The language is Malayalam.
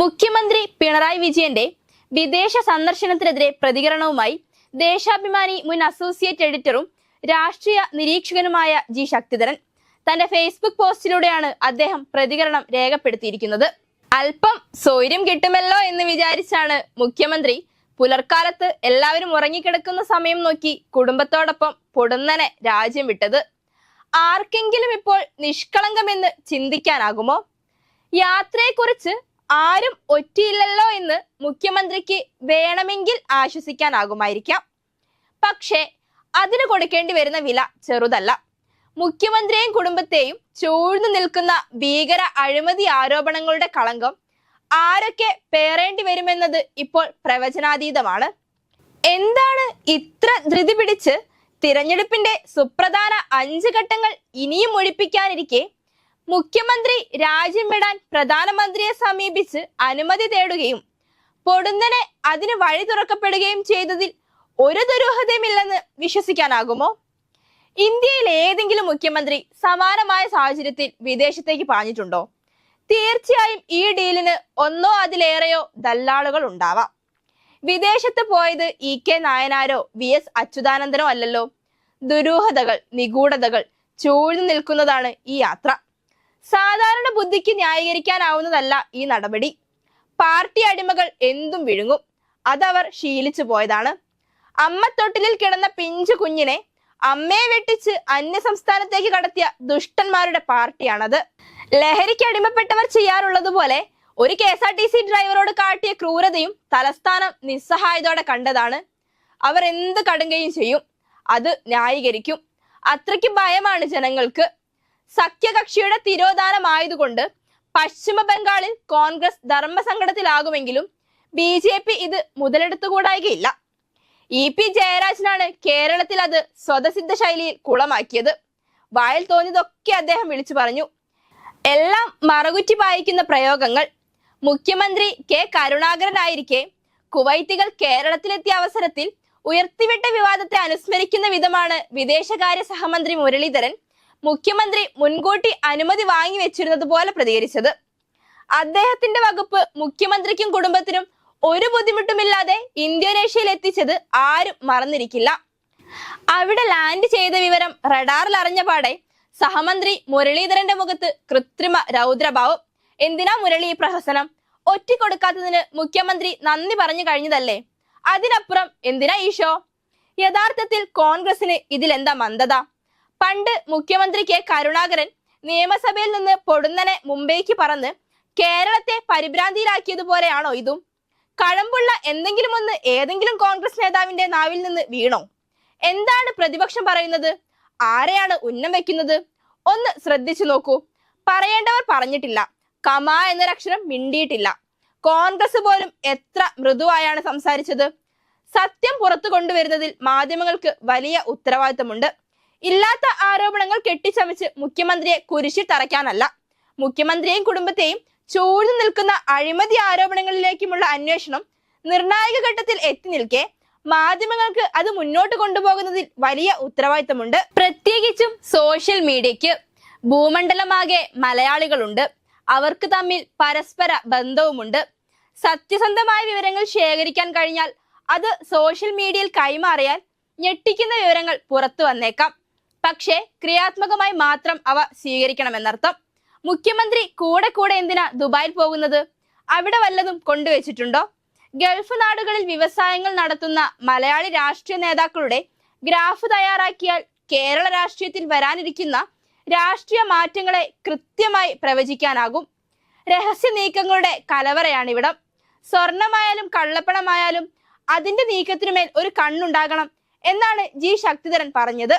മുഖ്യമന്ത്രി പിണറായി വിജയന്റെ വിദേശ സന്ദർശനത്തിനെതിരെ പ്രതികരണവുമായി ദേശാഭിമാനി മുൻ അസോസിയേറ്റ് എഡിറ്ററും രാഷ്ട്രീയ നിരീക്ഷകനുമായ ജി ശക്തിധരൻ. തന്റെ ഫേസ്ബുക്ക് പോസ്റ്റിലൂടെയാണ് അദ്ദേഹം പ്രതികരണം രേഖപ്പെടുത്തിയിരിക്കുന്നത്. അല്പം സൗര്യം കിട്ടുമല്ലോ എന്ന് വിചാരിച്ചാണ് മുഖ്യമന്ത്രി പുലർക്കാലത്ത് എല്ലാവരും ഉറങ്ങിക്കിടക്കുന്ന സമയം നോക്കി കുടുംബത്തോടൊപ്പം പൊടുന്നനെ രാജ്യം വിട്ടത്. ആർക്കെങ്കിലും ഇപ്പോൾ നിഷ്കളങ്കമെന്ന് ചിന്തിക്കാനാകുമോ? യാത്രയെക്കുറിച്ച് ആരും ഒറ്റയില്ലല്ലോ എന്ന് മുഖ്യമന്ത്രിക്ക് വേണമെങ്കിൽ ആശ്വസിക്കാനാകുമായിരിക്കാം. പക്ഷേ അതിന് കൊടുക്കേണ്ടി വരുന്ന വില ചെറുതല്ല. മുഖ്യമന്ത്രിയെയും കുടുംബത്തെയും ചൂഴ്ന്നു നിൽക്കുന്ന ഭീകര അഴിമതി ആരോപണങ്ങളുടെ കളങ്കം ആരൊക്കെ പേറേണ്ടി വരുമെന്നത് ഇപ്പോൾ പ്രവചനാതീതമാണ്. എന്താണ് ഇത്ര ധൃതി പിടിച്ച് തിരഞ്ഞെടുപ്പിന്റെ സുപ്രധാന അഞ്ച് ഘട്ടങ്ങൾ ഇനിയും ഒഴിപ്പിക്കാനിരിക്കെ? മുഖ്യമന്ത്രി രാജ്യം വിടാൻ പ്രധാനമന്ത്രിയെ സമീപിച്ച് അനുമതി തേടുകയും പൊടുന്നനെ അതിന് വഴി തുറക്കപ്പെടുകയും ചെയ്തതിൽ ഒരു ദുരൂഹതയുമില്ലെന്ന് വിശ്വസിക്കാനാകുമോ? ഇന്ത്യയിൽ ഏതെങ്കിലും മുഖ്യമന്ത്രി സമാനമായ സാഹചര്യത്തിൽ വിദേശത്തേക്ക് പാഞ്ഞിട്ടുണ്ടോ? തീർച്ചയായും ഈ ഡീലിന് ഒന്നോ അതിലേറെയോ ദല്ലാളുകൾ ഉണ്ടാവാം. വിദേശത്ത് പോയത് ഇ കെ നായനാരോ വി എസ് അച്യുതാനന്ദനോ അല്ലല്ലോ? ദുരൂഹതകൾ നിഗൂഢതകൾ ചൂഴ്ന്നു നിൽക്കുന്നതാണ് ഈ യാത്ര. സാധാരണ ബുദ്ധിക്ക് ന്യായീകരിക്കാനാവുന്നതല്ല ഈ നടപടി. പാർട്ടി അടിമകൾ എന്തും വിഴുങ്ങും. അതവർ ശീലിച്ചു പോയതാണ്. അമ്മത്തൊട്ടിലിൽ കിടന്ന പിഞ്ചു കുഞ്ഞിനെ അമ്മയെ വെട്ടിച്ച് അന്യ സംസ്ഥാനത്തേക്ക് കടത്തിയ ദുഷ്ടന്മാരുടെ പാർട്ടിയാണത്. ലഹരിക്ക് അടിമപ്പെട്ടവർ ചെയ്യാറുള്ളതുപോലെ ഒരു K S R T C ഡ്രൈവറോട് കാട്ടിയ ക്രൂരതയും തലസ്ഥാനം നിസ്സഹായതോടെ കണ്ടതാണ്. അവർ എന്ത് കടുങ്കയും ചെയ്യും. അത് ന്യായീകരിക്കും. അത്രയ്ക്ക് ഭയമാണ് ജനങ്ങൾക്ക്. സഖ്യകക്ഷിയുടെ തിരോധാനമായതുകൊണ്ട് പശ്ചിമ ബംഗാളിൽ കോൺഗ്രസ് ധർമ്മസങ്കടത്തിലാകുമെങ്കിലും ബി ജെ പി ഇത് മുതലെടുത്തുകൂടായികയില്ല. ഇ പി ജയരാജനാണ് കേരളത്തിൽ അത് സ്വതസിദ്ധ ശൈലിയിൽ കുളമാക്കിയത്. വായിൽ തോന്നിയതൊക്കെ അദ്ദേഹം വിളിച്ചു പറഞ്ഞു. എല്ലാം മറകുറ്റി പായിക്കുന്ന പ്രയോഗങ്ങൾ. മുഖ്യമന്ത്രി കെ കരുണാകരനായിരിക്കെ കുവൈത്തികൾ കേരളത്തിലെത്തിയ അവസരത്തിൽ ഉയർത്തിവിട്ട വിവാദത്തെ അനുസ്മരിക്കുന്ന വിധമാണ് വിദേശകാര്യ സഹമന്ത്രി മുരളീധരൻ മുഖ്യമന്ത്രി മുൻകൂട്ടി അനുമതി വാങ്ങി വെച്ചിരുന്നത് പോലെ പ്രതികരിച്ചത്. അദ്ദേഹത്തിന്റെ വകുപ്പ് മുഖ്യമന്ത്രിക്കും കുടുംബത്തിനും ഒരു ബുദ്ധിമുട്ടുമില്ലാതെ ഇന്തോനേഷ്യയിൽ എത്തിച്ചത് ആരും മറന്നിരിക്കില്ല. അവിടെ ലാൻഡ് ചെയ്ത വിവരം റഡാറിൽ അറിഞ്ഞ പാടെ സഹമന്ത്രി മുരളീധരന്റെ മുഖത്ത് കൃത്രിമ രൗദ്രഭാവം. എന്തിനാ മുരളി ഈ പ്രഹസനം? ഒറ്റിക്കൊടുക്കാത്തതിന് മുഖ്യമന്ത്രി നന്ദി പറഞ്ഞു കഴിഞ്ഞതല്ലേ? അതിനപ്പുറം എന്തിനാ ഈ ഷോ? യഥാർത്ഥത്തിൽ കോൺഗ്രസിന് ഇതിലെന്താ മന്ദത? പണ്ട് മുഖ്യമന്ത്രി കെ കരുണാകരൻ നിയമസഭയിൽ നിന്ന് പൊടുന്നനെ മുംബൈക്ക് പറന്ന് കേരളത്തെ പരിഭ്രാന്തിയിലാക്കിയതുപോലെയാണോ ഇതും? കഴമ്പുള്ള എന്തെങ്കിലും ഒന്ന് ഏതെങ്കിലും കോൺഗ്രസ് നേതാവിന്റെ നാവിൽ നിന്ന് വീണോ? എന്താണ് പ്രതിപക്ഷം പറയുന്നത്? ആരെയാണ് ഉന്നം വെക്കുന്നത്? ഒന്ന് ശ്രദ്ധിച്ചു നോക്കൂ. പറയേണ്ടവർ പറഞ്ഞിട്ടില്ല. കമ എന്നൊരക്ഷരം മിണ്ടിയിട്ടില്ല. കോൺഗ്രസ് പോലും എത്ര മൃദുവായാണ് സംസാരിച്ചത്? സത്യം പുറത്തു കൊണ്ടുവരുന്നതിൽ മാധ്യമങ്ങൾക്ക് വലിയ ഉത്തരവാദിത്തമുണ്ട്. ഇല്ലാത്ത ആരോപണങ്ങൾ കെട്ടിച്ചമച്ച് മുഖ്യമന്ത്രിയെ കുരിശിൽ തറയ്ക്കാനല്ല. മുഖ്യമന്ത്രിയെയും കുടുംബത്തെയും ചൂഴ്ന്നു നിൽക്കുന്ന അഴിമതി ആരോപണങ്ങളിലേക്കുമുള്ള അന്വേഷണം നിർണായക ഘട്ടത്തിൽ എത്തി നിൽക്കെ മാധ്യമങ്ങൾക്ക് അത് മുന്നോട്ട് കൊണ്ടുപോകുന്നതിൽ വലിയ ഉത്തരവാദിത്തമുണ്ട്. പ്രത്യേകിച്ചും സോഷ്യൽ മീഡിയയ്ക്ക് ഭൂമണ്ഡലമാകെ മലയാളികളുണ്ട്. അവർക്ക് തമ്മിൽ പരസ്പര ബന്ധവുമുണ്ട്. സത്യസന്ധമായ വിവരങ്ങൾ ശേഖരിക്കാൻ കഴിഞ്ഞാൽ അത് സോഷ്യൽ മീഡിയയിൽ കൈമാറിയാൽ ഞെട്ടിക്കുന്ന വിവരങ്ങൾ പുറത്തു വന്നേക്കാം. പക്ഷേ ക്രിയാത്മകമായി മാത്രം അവ സ്വീകരിക്കണം എന്നർത്ഥം മുഖ്യമന്ത്രി കൂടെ കൂടെ എന്തിനാ ദുബായിൽ പോകുന്നത്? അവിടെ വല്ലതും കൊണ്ടുവച്ചിട്ടുണ്ടോ? ഗൾഫ് നാടുകളിൽ വ്യവസായങ്ങൾ നടത്തുന്ന മലയാളി രാഷ്ട്രീയ നേതാക്കളുടെ ഗ്രാഫ് തയ്യാറാക്കിയാൽ കേരള രാഷ്ട്രീയത്തിൽ വരാനിരിക്കുന്ന രാഷ്ട്രീയ മാറ്റങ്ങളെ കൃത്യമായി പ്രവചിക്കാനാകും. രഹസ്യ നീക്കങ്ങളുടെ കലവറയാണിവിടം. സ്വർണമായാലും കള്ളപ്പണമായാലും അതിന്റെ നീക്കത്തിനുമേൽ ഒരു കണ്ണുണ്ടാകണം എന്നാണ് ജി ശക്തിധരൻ പറഞ്ഞത്.